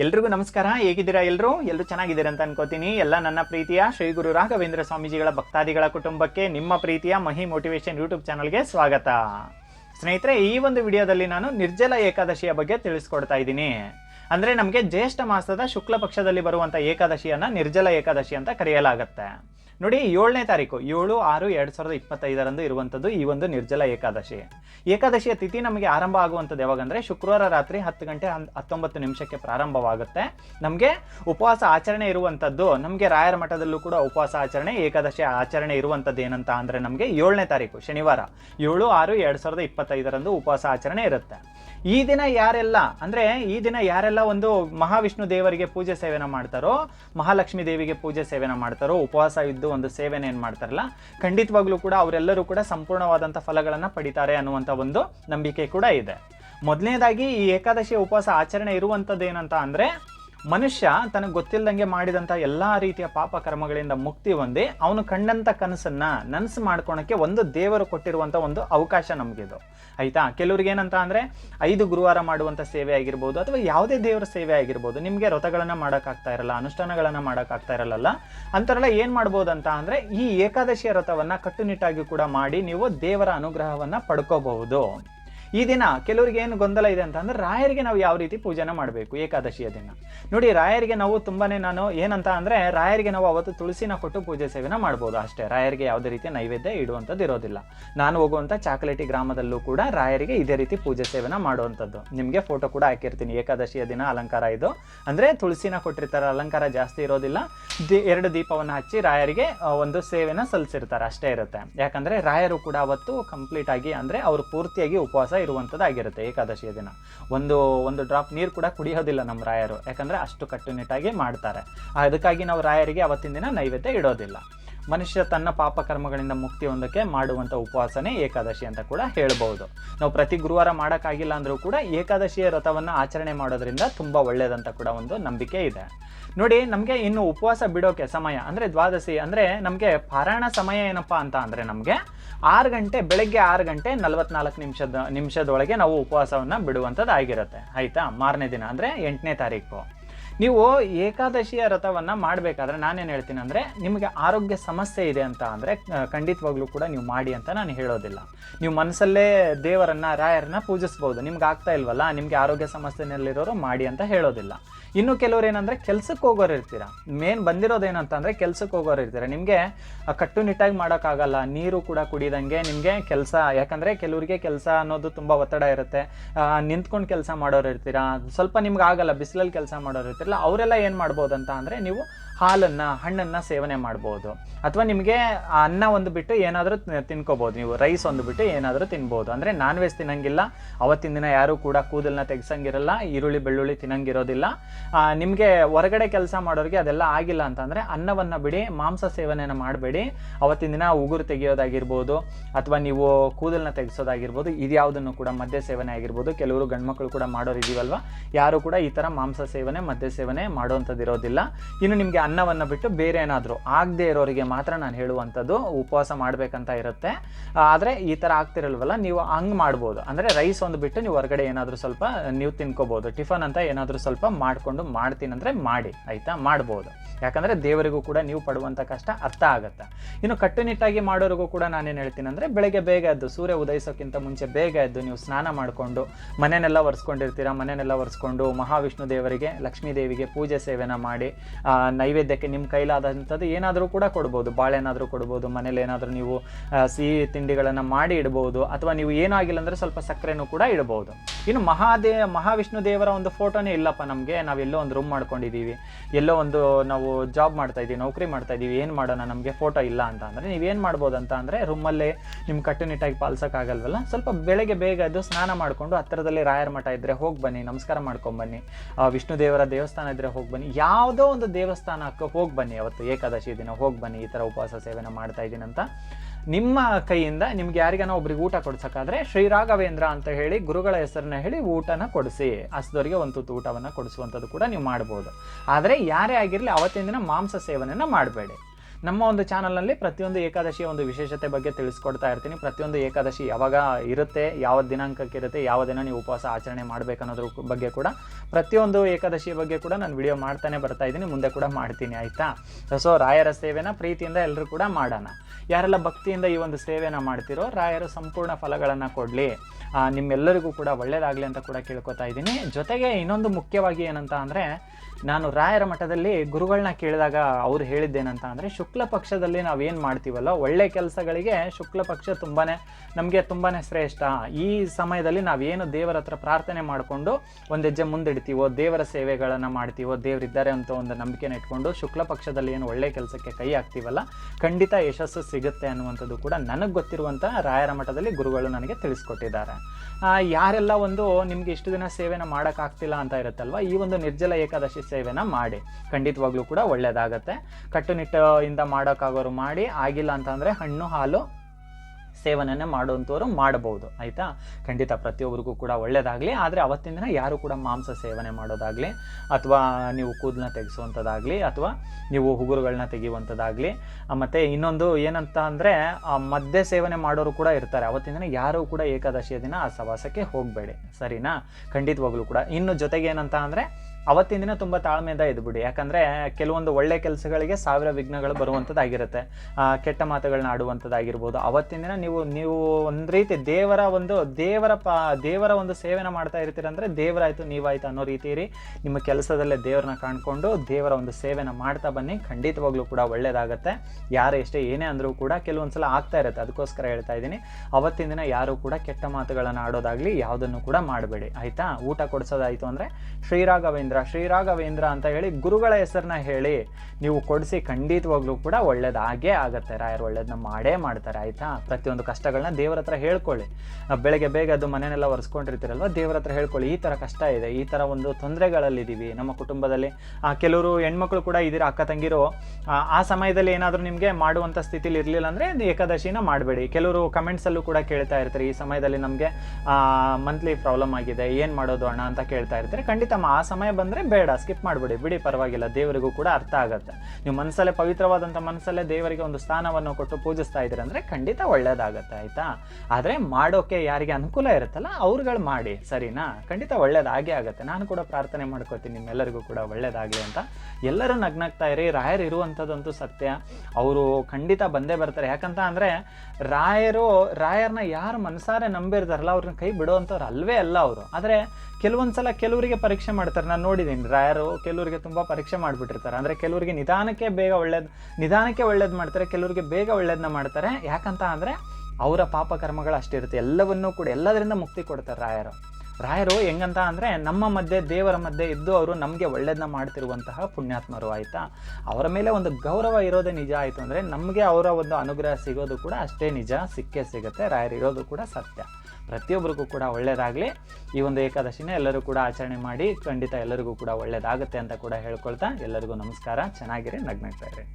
ಎಲ್ರಿಗೂ ನಮಸ್ಕಾರ. ಹೇಗಿದ್ದೀರಾ ಎಲ್ಲರೂ ಎಲ್ಲರೂ ಚೆನ್ನಾಗಿದ್ದೀರಾ ಅಂತ ಅನ್ಕೋತೀನಿ. ಎಲ್ಲ ನನ್ನ ಪ್ರೀತಿಯ ಶ್ರೀ ಗುರು ರಾಘವೇಂದ್ರ ಸ್ವಾಮೀಜಿಗಳ ಭಕ್ತಾದಿಗಳ ಕುಟುಂಬಕ್ಕೆ ನಿಮ್ಮ ಪ್ರೀತಿಯ ಮಹಿ ಮೋಟಿವೇಶನ್ ಯೂಟ್ಯೂಬ್ ಚಾನಲ್ಗೆ ಸ್ವಾಗತ. ಸ್ನೇಹಿತರೆ, ಈ ಒಂದು ವಿಡಿಯೋದಲ್ಲಿ ನಾನು ನಿರ್ಜಲ ಏಕಾದಶಿಯ ಬಗ್ಗೆ ತಿಳಿಸ್ಕೊಡ್ತಾ ಇದ್ದೀನಿ. ಅಂದ್ರೆ ನಮಗೆ ಜ್ಯೇಷ್ಠ ಮಾಸದ ಶುಕ್ಲ ಪಕ್ಷದಲ್ಲಿ ಬರುವಂತ ಏಕಾದಶಿಯನ್ನ ನಿರ್ಜಲ ಏಕಾದಶಿ ಅಂತ ಕರೆಯಲಾಗುತ್ತೆ. ನೋಡಿ, ಏಳನೇ ತಾರೀಕು, ಏಳು, ಆರು, ಎರಡು ಸಾವಿರದ ಇಪ್ಪತ್ತೈದರಂದು ಇರುವಂಥದ್ದು ಈ ಒಂದು ನಿರ್ಜಲ ಏಕಾದಶಿ. ಏಕಾದಶಿಯ ತಿಥಿ ನಮಗೆ ಆರಂಭ ಆಗುವಂಥದ್ದು ಯಾವಾಗಂದ್ರೆ, ಶುಕ್ರವಾರ ರಾತ್ರಿ ಹತ್ತು ಗಂಟೆ ಹತ್ತೊಂಬತ್ತು ನಿಮಿಷಕ್ಕೆ ಪ್ರಾರಂಭವಾಗುತ್ತೆ. ನಮಗೆ ಉಪವಾಸ ಆಚರಣೆ ಇರುವಂಥದ್ದು, ನಮಗೆ ರಾಯರ ಮಠದಲ್ಲೂ ಕೂಡ ಉಪವಾಸ ಆಚರಣೆ, ಏಕಾದಶಿ ಆಚರಣೆ ಇರುವಂಥದ್ದು ಏನಂತ ಅಂದರೆ ನಮಗೆ ಏಳನೇ ತಾರೀಕು, ಶನಿವಾರ. ಏಳು, ಆರು, ಎರಡು ಸಾವಿರದ ಇಪ್ಪತ್ತೈದರಂದು ಉಪವಾಸ ಆಚರಣೆ ಇರುತ್ತೆ. ಈ ದಿನ ಯಾರೆಲ್ಲ, ಅಂದರೆ ಈ ದಿನ ಯಾರೆಲ್ಲ ಒಂದು ಮಹಾವಿಷ್ಣು ದೇವರಿಗೆ ಪೂಜೆ ಸೇವೆನ ಮಾಡ್ತಾರೋ, ಮಹಾಲಕ್ಷ್ಮಿ ದೇವಿಗೆ ಪೂಜೆ ಸೇವೆನ ಮಾಡ್ತಾರೋ, ಉಪವಾಸ ಇದ್ದು ಒಂದು ಸೇವೆನ ಏನು ಮಾಡ್ತಾರಲ್ಲ, ಖಂಡಿತವಾಗ್ಲೂ ಕೂಡ ಅವರೆಲ್ಲರೂ ಕೂಡ ಸಂಪೂರ್ಣವಾದಂಥ ಫಲಗಳನ್ನು ಪಡಿತಾರೆ ಅನ್ನುವಂಥ ಒಂದು ನಂಬಿಕೆ ಕೂಡ ಇದೆ. ಮೊದಲನೇದಾಗಿ ಈ ಏಕಾದಶಿ ಉಪವಾಸ ಆಚರಣೆ ಇರುವಂಥದ್ದು ಏನಂತ ಅಂದರೆ ಮನುಷ್ಯ ತನಗೆ ಗೊತ್ತಿಲ್ಲದಂಗೆ ಮಾಡಿದಂಥ ಎಲ್ಲ ರೀತಿಯ ಪಾಪ ಕರ್ಮಗಳಿಂದ ಮುಕ್ತಿ ಹೊಂದಿ ಅವನು ಕಂಡಂಥ ಕನಸನ್ನ ನನಸು ಮಾಡ್ಕೊಳಕ್ಕೆ ಒಂದು ದೇವರು ಕೊಟ್ಟಿರುವಂಥ ಒಂದು ಅವಕಾಶ ನಮಗಿದು. ಆಯಿತಾ? ಕೆಲವ್ರಿಗೆ ಏನಂತ ಅಂದರೆ ಐದು ಗುರುವಾರ ಮಾಡುವಂಥ ಸೇವೆ ಆಗಿರ್ಬೋದು ಅಥವಾ ಯಾವುದೇ ದೇವರ ಸೇವೆ ಆಗಿರ್ಬೋದು, ನಿಮಗೆ ವ್ರತಗಳನ್ನು ಮಾಡೋಕ್ಕಾಗ್ತಾ ಇರಲ್ಲ, ಅನುಷ್ಠಾನಗಳನ್ನು ಮಾಡೋಕ್ಕಾಗ್ತಾ ಇರಲ್ಲ ಅಂತಾರಲ್ಲ ಏನು ಮಾಡ್ಬೋದು ಅಂತ ಅಂದರೆ ಈ ಏಕಾದಶಿಯ ವ್ರತವನ್ನು ಕಟ್ಟುನಿಟ್ಟಾಗಿ ಕೂಡ ಮಾಡಿ ನೀವು ದೇವರ ಅನುಗ್ರಹವನ್ನು ಪಡ್ಕೋಬಹುದು. ಈ ದಿನ ಕೆಲವರಿಗೆ ಏನು ಗೊಂದಲ ಇದೆ ಅಂತ ಅಂದ್ರೆ ರಾಯರಿಗೆ ನಾವು ಯಾವ ರೀತಿ ಪೂಜೆನ ಮಾಡಬೇಕು ಏಕಾದಶಿಯ ದಿನ. ನೋಡಿ, ರಾಯರಿಗೆ ನಾವು ತುಂಬಾನೇ ನಾನು ಏನಂತ ಅಂದ್ರೆ ರಾಯರಿಗೆ ನಾವು ಅವತ್ತು ತುಳಸಿನ ಕೊಟ್ಟು ಪೂಜೆ ಸೇವೆನ ಮಾಡ್ಬೋದು ಅಷ್ಟೇ. ರಾಯರಿಗೆ ಯಾವುದೇ ರೀತಿಯ ನೈವೇದ್ಯ ಇಡುವಂಥದ್ದು ಇರೋದಿಲ್ಲ. ನಾನು ಹೋಗುವಂಥ ಚಾಕಲೇಟಿ ಗ್ರಾಮದಲ್ಲೂ ಕೂಡ ರಾಯರಿಗೆ ಇದೇ ರೀತಿ ಪೂಜೆ ಸೇವೆನ ಮಾಡುವಂಥದ್ದು. ನಿಮಗೆ ಫೋಟೋ ಕೂಡ ಹಾಕಿರ್ತೀನಿ. ಏಕಾದಶಿಯ ದಿನ ಅಲಂಕಾರ ಇದು. ಅಂದ್ರೆ ತುಳಸಿನ ಕೊಟ್ಟಿರ್ತಾರೆ. ಅಲಂಕಾರ ಜಾಸ್ತಿ ಇರೋದಿಲ್ಲ. ಎರಡು ದೀಪವನ್ನು ಹಚ್ಚಿ ರಾಯರಿಗೆ ಒಂದು ಸೇವೆನ ಸಲ್ಲಿಸಿರ್ತಾರೆ. ಅಷ್ಟೇ ಇರುತ್ತೆ. ಯಾಕಂದ್ರೆ ರಾಯರು ಕೂಡ ಅವತ್ತು ಕಂಪ್ಲೀಟ್ ಆಗಿ ಅಂದ್ರೆ ಅವರು ಪೂರ್ತಿಯಾಗಿ ಉಪವಾಸ ಇರುವಂಥದ್ದಾಗಿರುತ್ತೆ ಏಕಾದಶಿಯ ದಿನ. ಒಂದು ಒಂದು ಡ್ರಾಪ್ ನೀರು ಕೂಡ ಕುಡಿಯೋದಿಲ್ಲ ನಮ್ಮ ರಾಯರು. ಯಾಕಂದ್ರೆ ಅಷ್ಟು ಕಟ್ಟುನಿಟ್ಟಾಗಿ ಮಾಡ್ತಾರೆ. ಅದಕ್ಕಾಗಿ ನಾವು ರಾಯರಿಗೆ ಅವತ್ತಿನ ದಿನ ನೈವೇದ್ಯ ಇಡೋದಿಲ್ಲ. ಮನುಷ್ಯ ತನ್ನ ಪಾಪ ಕರ್ಮಗಳಿಂದ ಮುಕ್ತಿ ಹೊಂದಕ್ಕೆ ಮಾಡುವಂಥ ಉಪವಾಸನೇ ಏಕಾದಶಿ ಅಂತ ಕೂಡ ಹೇಳ್ಬೋದು ನಾವು ಪ್ರತಿ ಗುರುವಾರ ಮಾಡೋಕ್ಕಾಗಿಲ್ಲ ಅಂದರೂ ಕೂಡ ಏಕಾದಶಿಯ ವ್ರತವನ್ನು ಆಚರಣೆ ಮಾಡೋದ್ರಿಂದ ತುಂಬ ಒಳ್ಳೆಯದಂತ ಕೂಡ ಒಂದು ನಂಬಿಕೆ ಇದೆ. ನೋಡಿ, ನಮಗೆ ಇನ್ನು ಉಪವಾಸ ಬಿಡೋಕೆ ಸಮಯ ಅಂದರೆ ದ್ವಾದಶಿ ಅಂದರೆ ನಮಗೆ ಪಾರಾಯಣ ಸಮಯ ಏನಪ್ಪ ಅಂತ ಅಂದರೆ ನಮಗೆ ಆರು ಗಂಟೆ, ಬೆಳಗ್ಗೆ ಆರು ಗಂಟೆ ನಲವತ್ನಾಲ್ಕು ನಿಮಿಷದ, ನಿಮಿಷದೊಳಗೆ ನಾವು ಉಪವಾಸವನ್ನು ಬಿಡುವಂಥದ್ದು ಆಗಿರುತ್ತೆ ಆಯಿತಾ? ಮಾರನೇ ದಿನ ಅಂದರೆ ಎಂಟನೇ ತಾರೀಕು. ನೀವು ಏಕಾದಶಿಯ ವ್ರತವನ್ನು ಮಾಡಬೇಕಾದ್ರೆ ನಾನೇನು ಹೇಳ್ತೀನಿ ಅಂದರೆ ನಿಮಗೆ ಆರೋಗ್ಯ ಸಮಸ್ಯೆ ಇದೆ ಅಂತ ಅಂದರೆ ಖಂಡಿತವಾಗ್ಲೂ ಕೂಡ ನೀವು ಮಾಡಿ ಅಂತ ನಾನು ಹೇಳೋದಿಲ್ಲ. ನೀವು ಮನಸ್ಸಲ್ಲೇ ದೇವರನ್ನ, ರಾಯರನ್ನ ಪೂಜಿಸ್ಬೋದು. ನಿಮ್ಗೆ ಆಗ್ತಾ ಇಲ್ವಲ್ಲ? ನಿಮಗೆ ಆರೋಗ್ಯ ಸಮಸ್ಯೆನಲ್ಲಿರೋರು ಮಾಡಿ ಅಂತ ಹೇಳೋದಿಲ್ಲ. ಇನ್ನು ಕೆಲವರು ಏನಂದ್ರೆ ಕೆಲ್ಸಕ್ಕೆ ಹೋಗೋರು ಇರ್ತೀರ? ಮೇನ್ ಬಂದಿರೋದು ಏನಂತ ಅಂದ್ರೆ ಕೆಲ್ಸಕ್ಕೆ ಹೋಗೋರು ಇರ್ತೀರ? ನಿಮಗೆ ಕಟ್ಟುನಿಟ್ಟಾಗಿ ಮಾಡೋಕ್ಕಾಗಲ್ಲ. ನೀರು ಕೂಡ ಕುಡಿದಂಗೆ ನಿಮಗೆ ಕೆಲಸ, ಯಾಕಂದ್ರೆ ಕೆಲವರಿಗೆ ಕೆಲಸ ಅನ್ನೋದು ತುಂಬಾ ಒತ್ತಡ ಇರುತ್ತೆ. ನಿಂತ್ಕೊಂಡು ಕೆಲಸ ಮಾಡೋರು ಇರ್ತೀರಾ? ಸ್ವಲ್ಪ ನಿಮ್ಗೆ ಆಗಲ್ಲ, ಬಿಸಿಲಲ್ಲಿ ಕೆಲಸ ಮಾಡೋರು ಇರ್ತಿರಲ್ಲ, ಅವರೆಲ್ಲ ಏನು ಮಾಡ್ಬೋದು ಅಂತ ಅಂದ್ರೆ ನೀವು ಹಾಲನ್ನ, ಹಣ್ಣನ್ನ ಸೇವನೆ ಮಾಡ್ಬೋದು. ಅಥವಾ ನಿಮಗೆ ಅನ್ನ ಒಂದು ಬಿಟ್ಟು ಏನಾದರೂ ತಿನ್ಕೋಬೋದು. ನೀವು ರೈಸ್ ಒಂದು ಬಿಟ್ಟು ಏನಾದರೂ ತಿನ್ಬೋದು. ಅಂದರೆ ನಾನ್ ವೆಜ್ ತಿನ್ನಂಗಿಲ್ಲ. ಅವತ್ತಿನ ದಿನ ಯಾರೂ ಕೂಡ ಕೂದಲನ್ನ ತೆಗ್ಸಂಗಿರಲ್ಲ. ಈರುಳ್ಳಿ, ಬೆಳ್ಳುಳ್ಳಿ ತಿನ್ನಂಗಿರೋದಿಲ್ಲ. ನಿಮಗೆ ಹೊರಗಡೆ ಕೆಲಸ ಮಾಡೋರಿಗೆ ಅದೆಲ್ಲ ಆಗಿಲ್ಲ ಅಂತಂದರೆ ಅನ್ನವನ್ನು ಬಿಡಿ, ಮಾಂಸ ಸೇವನೆಯನ್ನು ಮಾಡಬೇಡಿ. ಅವತ್ತಿನ ದಿನ ಉಗುರು ತೆಗೆಯೋದಾಗಿರ್ಬೋದು, ಅಥವಾ ನೀವು ಕೂದಲನ್ನ ತೆಗೆಸೋದಾಗಿರ್ಬೋದು, ಇದ್ಯಾವುದನ್ನು ಕೂಡ ಮದ್ಯ ಸೇವನೆ ಆಗಿರ್ಬೋದು. ಕೆಲವರು ಗಂಡ್ಮಕ್ಳು ಕೂಡ ಮಾಡೋರು ಇದೀವಲ್ವ ಯಾರು ಕೂಡ ಈ ಥರ ಮಾಂಸ ಸೇವನೆ, ಮದ್ಯ ಸೇವನೆ ಮಾಡುವಂಥದ್ದು ಇರೋದಿಲ್ಲ ಇನ್ನು ನಿಮಗೆ ಅನ್ನವನ್ನು ಬಿಟ್ಟು ಬೇರೆ ಏನಾದರೂ ಆಗದೆ ಇರೋರಿಗೆ ಮಾತ್ರ ನಾನು ಹೇಳುವಂಥದ್ದು ಉಪವಾಸ ಮಾಡಬೇಕಂತ ಇರುತ್ತೆ. ಆದರೆ ಈ ಥರ ಆಗ್ತಿರಲ್ವಲ್ಲ, ನೀವು ಹಂಗೆ ಮಾಡ್ಬೋದು. ಅಂದರೆ ರೈಸ್ ಒಂದು ಬಿಟ್ಟು ನೀವು ಹೊರಗಡೆ ಏನಾದರೂ ಸ್ವಲ್ಪ, ನೀವು ತಿನ್ಕೋಬೋದು. ಟಿಫನ್ ಅಂತ ಏನಾದರೂ ಸ್ವಲ್ಪ ಮಾಡಿಕೊಂಡು ಮಾಡ್ತೀನಿ ಅಂದರೆ ಮಾಡಿ, ಆಯಿತಾ? ಮಾಡ್ಬೋದು. ಯಾಕಂದರೆ ದೇವರಿಗೂ ಕೂಡ ನೀವು ಪಡುವಂಥ ಕಷ್ಟ ಅರ್ಥ ಆಗುತ್ತೆ. ಇನ್ನು ಕಟ್ಟುನಿಟ್ಟಾಗಿ ಮಾಡೋರಿಗೂ ಕೂಡ ನಾನೇನು ಹೇಳ್ತೀನಿ ಅಂದರೆ ಬೆಳಗ್ಗೆ ಬೇಗ ಎದ್ದು ಸೂರ್ಯ ಉದಯಿಸೋಕ್ಕಿಂತ ಮುಂಚೆ ಬೇಗ ಎದ್ದು ನೀವು ಸ್ನಾನ ಮಾಡಿಕೊಂಡು ಮನೆಯನ್ನೆಲ್ಲ ಒರೆಸ್ಕೊಂಡಿರ್ತೀರ? ಮನೆಯನ್ನೆಲ್ಲ ಒರೆಸ್ಕೊಂಡು ಮಹಾವಿಷ್ಣು ದೇವರಿಗೆ, ಲಕ್ಷ್ಮೀ ದೇವಿಗೆ ಪೂಜೆ ಸೇವೆನ ಮಾಡಿ ನೈವೇದ್ಯಕ್ಕೆ ನಿಮ್ಮ ಕೈಲಾದಂಥದ್ದು ಏನಾದರೂ ಕೂಡ ಕೊಡ್ಬೋದು. ಬಾಳೆನಾದರೂ ಕೊಡ್ಬೋದು, ಮನೇಲಿ ಏನಾದರೂ ನೀವು ಸಿಹಿ ತಿಂಡಿಗಳನ್ನು ಮಾಡಿ ಇಡ್ಬೋದು, ಅಥವಾ ನೀವು ಏನಾಗಿಲ್ಲ ಅಂದರೆ ಸ್ವಲ್ಪ ಸಕ್ಕರೆನೂ ಕೂಡ ಇಡ್ಬೋದು. ಇನ್ನು ಮಹಾದೇ ಮಹಾವಿಷ್ಣು ದೇವರ ಒಂದು ಫೋಟೋನೇ ಇಲ್ಲಪ್ಪ ನಮಗೆ. ನಾವು ಎಲ್ಲೋ ಒಂದು ರೂಮ್ ಮಾಡ್ಕೊಂಡಿದ್ದೀವಿ ಎಲ್ಲೋ ಒಂದು ನಾವು ಜಾಬ್ ಮಾಡ್ತಾ ಇದ್ದೀವಿ ನೌಕರಿ ಮಾಡ್ತಾ ಇದ್ದೀವಿ ಏನು ಮಾಡೋಣ ನಮಗೆ ಫೋಟೋ ಇಲ್ಲ ಅಂತ ಅಂದರೆ ನೀವೇನು ಮಾಡ್ಬೋದು ಅಂತ ಅಂದರೆ ರೂಮಲ್ಲೇ ನಿಮ್ಮ ಕಟ್ಟುನಿಟ್ಟಾಗಿ ಪಾಲಿಸೋಕ್ಕಾಗಲ್ವಲ್ಲ ಸ್ವಲ್ಪ ಬೆಳಗ್ಗೆ ಬೇಗ ಎದ್ದು ಸ್ನಾನ ಮಾಡಿಕೊಂಡು ಹತ್ತಿರದಲ್ಲಿ ರಾಯರ ಮಠ ಇದ್ದರೆ ಹೋಗಿ ಬನ್ನಿ, ನಮಸ್ಕಾರ ಮಾಡ್ಕೊಂಬನ್ನಿ ವಿಷ್ಣು ದೇವರ ದೇವಸ್ಥಾನ ಇದ್ದರೆ ಹೋಗಿ ಬನ್ನಿ. ಯಾವುದೋ ಒಂದು ದೇವಸ್ಥಾನಕ್ಕೆ ಹೋಗಿ ಬನ್ನಿ ಅವತ್ತು ಏಕಾದಶಿ ದಿನ. ಹೋಗಿ ಬನ್ನಿ, ಈ ಥರ ಉಪವಾಸ ಸೇವೆನ ಮಾಡ್ತಾ ಇದ್ದೀನಿ ಅಂತ ನಿಮ್ಮ ಕೈಯಿಂದ ನಿಮ್ಗೆ ಯಾರಿಗಾನ ಒಬ್ರಿಗೆ ಊಟ ಕೊಡ್ಸೋಕ್ಕಾದ್ರೆ ಶ್ರೀರಾಘವೇಂದ್ರ ಅಂತ ಹೇಳಿ ಗುರುಗಳ ಹೆಸರನ್ನ ಹೇಳಿ ಊಟನ ಕೊಡಿಸಿ. ಹಸಿದವರಿಗೆ ಒಂದು ತುತ್ತು ಊಟವನ್ನು ಕೊಡಿಸುವಂಥದ್ದು ಕೂಡ ನೀವು ಮಾಡ್ಬೋದು. ಆದರೆ ಯಾರೇ ಆಗಿರಲಿ ಅವತ್ತಿನ ದಿನ ಮಾಂಸ ಸೇವನೆಯನ್ನು ಮಾಡಬೇಡಿ. ನಮ್ಮ ಒಂದು ಚಾನಲ್ನಲ್ಲಿ ಪ್ರತಿಯೊಂದು ಏಕಾದಶಿಯ ಒಂದು ವಿಶೇಷತೆ ಬಗ್ಗೆ ತಿಳಿಸ್ಕೊಡ್ತಾ ಇರ್ತೀನಿ. ಪ್ರತಿಯೊಂದು ಏಕಾದಶಿ ಯಾವಾಗ ಇರುತ್ತೆ, ಯಾವ ದಿನಾಂಕಕ್ಕೆ ಇರುತ್ತೆ, ಯಾವ ದಿನ ನೀವು ಉಪವಾಸ ಆಚರಣೆ ಮಾಡಬೇಕನ್ನೋದ್ರ ಬಗ್ಗೆ ಕೂಡ ಪ್ರತಿಯೊಂದು ಏಕಾದಶಿಯ ಬಗ್ಗೆ ಕೂಡ ನಾನು ವಿಡಿಯೋ ಮಾಡ್ತಾನೆ ಬರ್ತಾ ಇದ್ದೀನಿ. ಮುಂದೆ ಕೂಡ ಮಾಡ್ತೀನಿ, ಆಯಿತಾ? ಸೊ ರಾಯರ ಸೇವೆನ ಪ್ರೀತಿಯಿಂದ ಎಲ್ಲರೂ ಕೂಡ ಮಾಡೋಣ. ಯಾರೆಲ್ಲ ಭಕ್ತಿಯಿಂದ ಈ ಒಂದು ಸೇವೆನ ಮಾಡ್ತಿರೋ, ರಾಯರು ಸಂಪೂರ್ಣ ಫಲಗಳನ್ನು ಕೊಡಲಿ. ನಿಮ್ಮೆಲ್ಲರಿಗೂ ಕೂಡ ಒಳ್ಳೆಯದಾಗಲಿ ಅಂತ ಕೂಡ ಕೇಳ್ಕೊತಾ ಇದ್ದೀನಿ. ಜೊತೆಗೆ ಇನ್ನೊಂದು ಮುಖ್ಯವಾಗಿ ಏನಂತ ಅಂದರೆ, ನಾನು ರಾಯರ ಮಠದಲ್ಲಿ ಗುರುಗಳನ್ನ ಕೇಳಿದಾಗ ಅವ್ರು ಹೇಳಿದ್ದೇನಂತ ಅಂದರೆ ಶುಕ್ಲ ಪಕ್ಷದಲ್ಲಿ ನಾವೇನು ಮಾಡ್ತೀವಲ್ಲ, ಒಳ್ಳೆ ಕೆಲಸಗಳಿಗೆ ಶುಕ್ಲ ಪಕ್ಷ ತುಂಬಾ ನಮಗೆ ತುಂಬಾ ಶ್ರೇಷ್ಠ. ಈ ಸಮಯದಲ್ಲಿ ನಾವೇನು ದೇವರ ಹತ್ರ ಪ್ರಾರ್ಥನೆ ಮಾಡಿಕೊಂಡು ಒಂದು ಹೆಜ್ಜೆ ಮುಂದಿಡ್ತೀವೋ, ದೇವರ ಸೇವೆಗಳನ್ನು ಮಾಡ್ತೀವೋ, ದೇವರಿದ್ದಾರೆ ಅಂತ ಒಂದು ನಂಬಿಕೆನ ಇಟ್ಕೊಂಡು ಶುಕ್ಲ ಪಕ್ಷದಲ್ಲಿ ಏನು ಒಳ್ಳೆ ಕೆಲಸಕ್ಕೆ ಕೈ ಹಾಕ್ತೀವಲ್ಲ, ಖಂಡಿತ ಯಶಸ್ಸು ಸಿಗುತ್ತೆ ಅನ್ನುವಂಥದ್ದು ಕೂಡ ನನಗೆ ಗೊತ್ತಿರುವಂಥ ರಾಯರ ಮಠದಲ್ಲಿ ಗುರುಗಳು ನನಗೆ ತಿಳಿಸ್ಕೊಟ್ಟಿದ್ದಾರೆ. ಯಾರೆಲ್ಲ ಒಂದು ನಿಮಗೆ ಇಷ್ಟು ದಿನ ಸೇವೆನ ಮಾಡೋಕ್ಕಾಗ್ತಿಲ್ಲ ಅಂತ ಇರುತ್ತಲ್ವ, ಈ ಒಂದು ನಿರ್ಜಲ ಏಕಾದಶಿ ಸೇವೆನ ಮಾಡಿ. ಖಂಡಿತವಾಗ್ಲೂ ಕೂಡ ಒಳ್ಳೆಯದಾಗತ್ತೆ ಕಟ್ಟುನಿಟ್ಟಿಂದ ಮಾಡೋಕ್ಕಾಗೋರು ಮಾಡಿ, ಆಗಿಲ್ಲ ಅಂತಂದರೆ ಹಣ್ಣು ಹಾಲು ಸೇವನೆಯನ್ನು ಮಾಡುವಂಥವ್ರು ಮಾಡಬಹುದು, ಆಯಿತಾ? ಖಂಡಿತ ಪ್ರತಿಯೊಬ್ಬರಿಗೂ ಕೂಡ ಒಳ್ಳೆಯದಾಗಲಿ ಆದರೆ ಅವತ್ತಿನ ದಿನ ಯಾರು ಕೂಡ ಮಾಂಸ ಸೇವನೆ ಮಾಡೋದಾಗಲಿ, ಅಥವಾ ನೀವು ಕೂದಲನ್ನ ತೆಗೆಸುವಂಥದ್ದಾಗಲಿ, ಅಥವಾ ನೀವು ಹುಗುರುಗಳನ್ನ ತೆಗೆಯುವಂಥದ್ದಾಗಲಿ ಮತ್ತು ಇನ್ನೊಂದು ಏನಂತ ಅಂದರೆ ಮದ್ಯ ಸೇವನೆ ಮಾಡೋರು ಕೂಡ ಇರ್ತಾರೆ. ಅವತ್ತಿನ ದಿನ ಯಾರೂ ಕೂಡ ಏಕಾದಶಿಯ ದಿನ ಆ ಸವಾಸಕ್ಕೆ ಹೋಗಬೇಡಿ, ಸರಿನಾ? ಖಂಡಿತವಾಗ್ಲೂ ಕೂಡ. ಇನ್ನು ಜೊತೆಗೆ ಏನಂತ ಅಂದರೆ ಅವತ್ತಿನ ದಿನ ತುಂಬ ತಾಳ್ಮೆಯಿಂದ ಇದ್ಬಿಡಿ. ಯಾಕಂದರೆ ಕೆಲವೊಂದು ಒಳ್ಳೆ ಕೆಲಸಗಳಿಗೆ ಸಾವಿರ ವಿಘ್ನಗಳು ಬರುವಂಥದ್ದಾಗಿರುತ್ತೆ. ಕೆಟ್ಟ ಮಾತುಗಳನ್ನ ಆಡುವಂಥದ್ದಾಗಿರ್ಬೋದು. ಅವತ್ತಿನ ದಿನ ನೀವು ನೀವು ಒಂದು ರೀತಿ ದೇವರ ಒಂದು, ದೇವರ ಪ, ದೇವರ ಒಂದು ಸೇವೆನ ಮಾಡ್ತಾ ಇರ್ತೀರಂದರೆ ದೇವರಾಯಿತು, ನೀವಾಯ್ತು ಅನ್ನೋ ರೀತಿ ಇರಿ. ನಿಮ್ಮ ಕೆಲಸದಲ್ಲೇ ದೇವರನ್ನ ಕಾಣ್ಕೊಂಡು ದೇವರ ಒಂದು ಸೇವೆನ ಮಾಡ್ತಾ ಬನ್ನಿ. ಖಂಡಿತವಾಗ್ಲೂ ಕೂಡ ಒಳ್ಳೇದಾಗತ್ತೆ. ಯಾರು ಎಷ್ಟೇ ಏನೇ ಅಂದರೂ ಕೂಡ ಕೆಲವೊಂದು ಸಲ ಆಗ್ತಾ ಇರುತ್ತೆ. ಅದಕ್ಕೋಸ್ಕರ ಹೇಳ್ತಾ ಇದ್ದೀನಿ. ಅವತ್ತಿನ ದಿನ ಯಾರು ಕೂಡ ಕೆಟ್ಟ ಮಾತುಗಳನ್ನು ಆಡೋದಾಗ್ಲಿ ಯಾವುದನ್ನು ಕೂಡ ಮಾಡಬೇಡಿ. ಆಯಿತಾ? ಊಟ ಕೊಡಿಸೋದಾಯಿತು ಅಂದರೆ ಶ್ರೀರಾಘವೇಂದ್ರ ಶ್ರೀರಾಘವೇಂದ್ರ ಅಂತ ಹೇಳಿ ಗುರುಗಳ ಹೆಸರನ್ನ ಹೇಳಿ ನೀವು ಕೊಡಿಸಿ ಖಂಡಿತವಾಗ್ಲೂ ಕೂಡ ಒಳ್ಳೇದಾಗೇ ಆಗುತ್ತೆ ರಾಯರು ಒಳ್ಳೇದನ್ನ ಮಾಡೇ ಮಾಡ್ತಾರೆ ಆಯಿತಾ? ಪ್ರತಿಯೊಂದು ಕಷ್ಟಗಳನ್ನ ದೇವ್ರ ಹತ್ರ ಹೇಳ್ಕೊಳ್ಳಿ. ಬೆಳಗ್ಗೆ ಬೇಗ ಅದು ಮನೆಯೆಲ್ಲ ಒರೆಸ್ಕೊಂಡಿರ್ತೀರಲ್ವ ದೇವ್ರ ಹತ್ರ ಹೇಳ್ಕೊಳ್ಳಿ ಈ ಥರ ಕಷ್ಟ ಇದೆ ಈ ಥರ ಒಂದು ತೊಂದರೆಗಳಲ್ಲಿದ್ದೀವಿ. ನಮ್ಮ ಕುಟುಂಬದಲ್ಲಿ ಕೆಲವರು ಹೆಣ್ಮಕ್ಳು ಕೂಡ ಇದ್ದೀರಾ ಅಕ್ಕ ತಂಗಿರು ಆ, ಆ ಸಮಯದಲ್ಲಿ ಏನಾದರೂ ನಿಮಗೆ ಮಾಡುವಂಥ ಸ್ಥಿತಿಲಿ ಇರಲಿಲ್ಲ ಅಂದರೆ ಏಕಾದಶಿನ ಮಾಡಬೇಡಿ. ಕೆಲವರು ಕಮೆಂಟ್ಸಲ್ಲೂ ಕೂಡ ಕೇಳ್ತಾ ಇರ್ತಾರೆ ಈ ಸಮಯದಲ್ಲಿ ನಮಗೆ ಮಂತ್ಲಿ ಪ್ರಾಬ್ಲಮ್ ಆಗಿದೆ ಏನು ಮಾಡೋದು ಅಣ್ಣ ಅಂತ ಕೇಳ್ತಾ ಇರ್ತಾರೆ. ಖಂಡಿತ ಆ ಸಮಯ ಬಂದರೆ ಬೇಡ ಸ್ಕಿಪ್ ಮಾಡಿಬಿಡಿ. ಬಿಡಿ, ಪರವಾಗಿಲ್ಲ. ದೇವರಿಗೂ ಕೂಡ ಅರ್ಥ ಆಗುತ್ತೆ. ನೀವು ಮನಸ್ಸಲ್ಲೇ ಪವಿತ್ರವಾದಂಥ ಮನಸ್ಸಲ್ಲೇ ದೇವರಿಗೆ ಒಂದು ಸ್ಥಾನವನ್ನು ಕೊಟ್ಟು ಪೂಜಿಸ್ತಾ ಇದ್ದೀರಿ ಅಂದರೆ ಖಂಡಿತ ಒಳ್ಳೇದಾಗತ್ತೆ, ಆಯಿತಾ? ಆದರೆ ಮಾಡೋಕೆ ಯಾರಿಗೆ ಅನುಕೂಲ ಇರುತ್ತಲ್ಲ, ಅವ್ರುಗಳು ಮಾಡಿ, ಸರಿನಾ? ಖಂಡಿತ ಒಳ್ಳೇದಾಗೇ ಆಗುತ್ತೆ. ನಾನು ಕೂಡ ಪ್ರಾರ್ಥನೆ ಮಾಡ್ಕೋತೀನಿ ನಿಮ್ಮೆಲ್ಲರಿಗೂ ಕೂಡ ಒಳ್ಳೇದಾಗಲಿ ಅಂತ. ಎಲ್ಲರೂ ನಗ್ನಾಗ್ತಾ ಇರಿ. ರಾಯರು ಇರುವಂಥದ್ದಂತೂ ಸತ್ಯ. ಅವರು ಖಂಡಿತ ಬಂದೇ ಬರ್ತಾರೆ. ಯಾಕಂತ ಅಂದರೆ ರಾಯರು, ರಾಯರ್ನ ಯಾರು ಮನಸಾರೆ ನಂಬಿರ್ತಾರಲ್ಲ, ಅವ್ರನ್ನ ಕೈ ಬಿಡುವಂಥವ್ರು ಅಲ್ವೇ ಅಲ್ಲ ಅವರು. ಆದರೆ ಕೆಲವೊಂದು ಸಲ ಕೆಲವರಿಗೆ ಪರೀಕ್ಷೆ ಮಾಡ್ತಾರೆ. ನಾನು ನೋಡಿದ್ದೀನಿ. ರಾಯರು ಕೆಲವರಿಗೆ ತುಂಬ ಪರೀಕ್ಷೆ ಮಾಡಿಬಿಟ್ಟಿರ್ತಾರೆ. ಅಂದರೆ ಕೆಲವರಿಗೆ ನಿಧಾನಕ್ಕೆ ಬೇಗ ಒಳ್ಳೇದು, ನಿಧಾನಕ್ಕೆ ಒಳ್ಳೇದು ಮಾಡ್ತಾರೆ, ಕೆಲವರಿಗೆ ಬೇಗ ಒಳ್ಳೇದನ್ನ ಮಾಡ್ತಾರೆ. ಯಾಕಂತ ಅಂದರೆ ಅವರ ಪಾಪ ಕರ್ಮಗಳು ಅಷ್ಟಿರುತ್ತೆ ಎಲ್ಲವನ್ನೂ ಕೂಡ, ಎಲ್ಲದರಿಂದ ಮುಕ್ತಿ ಕೊಡ್ತಾರೆ ರಾಯರು. ರಾಯರು ಹೆಂಗಂತ ಅಂದರೆ ನಮ್ಮ ಮಧ್ಯೆ, ದೇವರ ಮಧ್ಯೆ ಇದ್ದು ಅವರು ನಮಗೆ ಒಳ್ಳೇದನ್ನ ಮಾಡ್ತಿರುವಂತಹ ಪುಣ್ಯಾತ್ಮರು ಆಯಿತಾ? ಅವರ ಮೇಲೆ ಒಂದು ಗೌರವ ಇರೋದೇ ನಿಜ ಆಯಿತು ಅಂದರೆ ನಮಗೆ ಅವರ ಒಂದು ಅನುಗ್ರಹ ಸಿಗೋದು ಕೂಡ ಅಷ್ಟೇ ನಿಜ, ಸಿಕ್ಕೇ ಸಿಗುತ್ತೆ. ರಾಯರು ಇರೋದು ಕೂಡ ಸತ್ಯ. ಪ್ರತಿಯೊಬ್ಬರಿಗೂ ಕೂಡ ಒಳ್ಳೆಯದಾಗಲಿ ಈ ಒಂದು ಏಕಾದಶಿನ ಎಲ್ಲರೂ ಕೂಡ ಆಚರಣೆ ಮಾಡಿ ಖಂಡಿತ ಎಲ್ಲರಿಗೂ ಕೂಡ ಒಳ್ಳೆಯದಾಗುತ್ತೆ ಅಂತ ಕೂಡ ಹೇಳ್ಕೊಳ್ತಾ ಎಲ್ಲರಿಗೂ ನಮಸ್ಕಾರ. ಚೆನ್ನಾಗಿರಿ ನಗ್ನಗ್ತಾ ಇರಿ